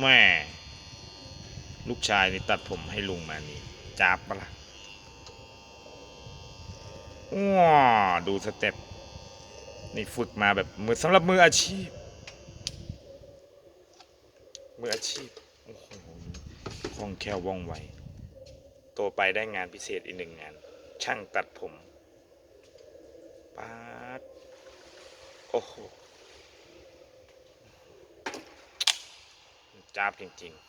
แม่ลูกชายนี่ตัดผมให้ลุงมานี่จับปะล่ะว้าดูสเต็ปนี่ฝึกมาแบบมือสำหรับมืออาชีพ มืออาชีพโอ้โหคล่องแคล่วว่องไวโตไปได้งานพิเศษอีกหนึ่งงาน ช่างตัดผมป๊าดโอ้โห จ้าบจริงๆ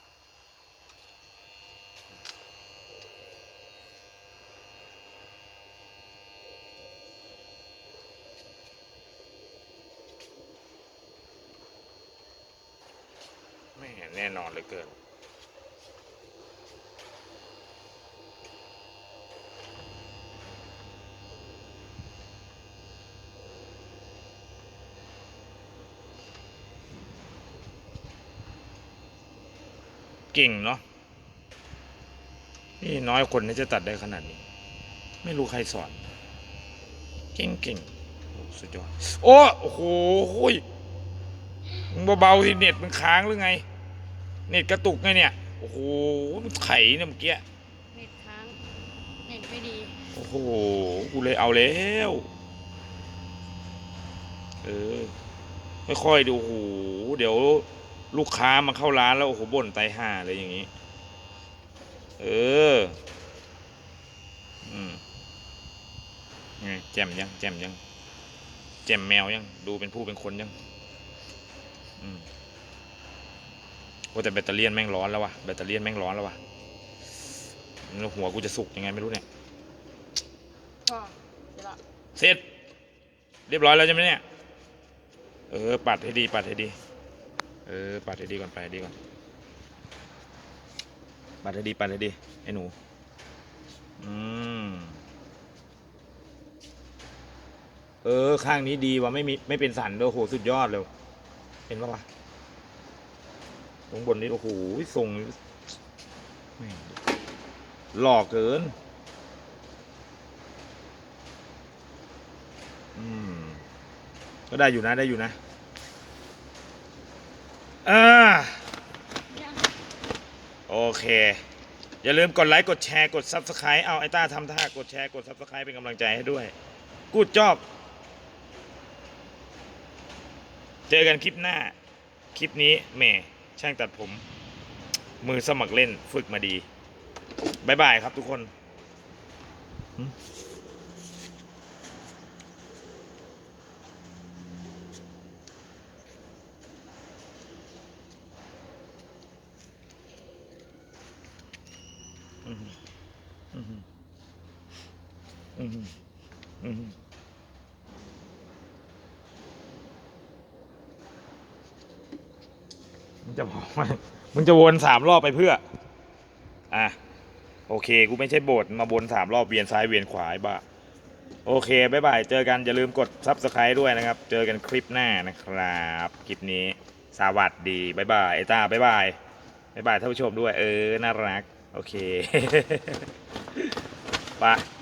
ไม่แน่นอนเลยเกิน เก่งเนาะนี่น้อยคนที่จะตัดได้ขนาดนี้ ไม่รู้ใครสอน เก่งเก่งโอ้สุดยอดโอ้โอ้โหยมึงเบาๆสิเน็ตมันค้างหรือไง เน็ตกระตุกไงเนี่ย โอ้โหมันไถเนี่ยเมื่อกี้เน็ตค้าง เน็ตไม่ดี โอ้โห กูเลยเอาแล้ว เออค่อยๆดูโอ้โหเดี๋ยว ลูกค้ามาเข้าร้านแล้วโอ้โหบ่นไตายห่าเลยอย่างนี้ เออ อืมไงแจ่มยัง แจ่มยัง แจ่มแมวยัง ดูเป็นผู้เป็นคนยัง อืมโอ้แต่แบตเตอรี่ยนแม่งร้อนแล้ววะแบตเตอรี่ยนแม่งร้อนแล้ววะแล้วหัวกูจะสุกยังไงไม่รู้เนี่ยพอเดี๋ยวละเสร็จ เรียบร้อยแล้วใช่ไหมเนี่ย เออ ปัดให้ดี ปัดให้ดี เออปัดให้ดีก่อนปัดให้ดีก่อนปัดให้ดีปัดให้ดีไอ้หนู อืม เออ ข้างนี้ดีว่ะไม่มีไม่เป็นสันด้วยโอ้โหสุดยอดเลยเห็นปะวะตรงบนนี้โอ้โหทรงแม่งหล่อเกิน อืม ก็ได้อยู่นะได้อยู่นะ อ่าโอเค อย่าลืมกดไลค์ กดแชร์ กด Subscribe เอาไอต้าทำท่า กดแชร์ กด Subscribe เป็นกำลังใจให้ด้วย กูดจอบ เจอกันคลิปหน้า คลิปนี้แหม่ช่างตัดผม มือสมัครเล่นฝึกมาดีบายบายครับทุกคน มึงจะบอกว่ามึงจะวนสามรอบไปเพื่อ อะ โอเค กูไม่ใช่โบสถ์มาวนสามรอบเวียนซ้ายเวียนขวาไอ้บ้าโอเคบ๊ายบาย เจอกัน อย่าลืมกด Subscribe ด้วยนะครับ เจอกันคลิปหน้านะครับ คลิปนี้ สวัสดีบ๊ายบายไอ้ต้าบ๊ายบายบ๊ายบายท่านผู้ชมด้วย เออ น่ารัก โอเค ไป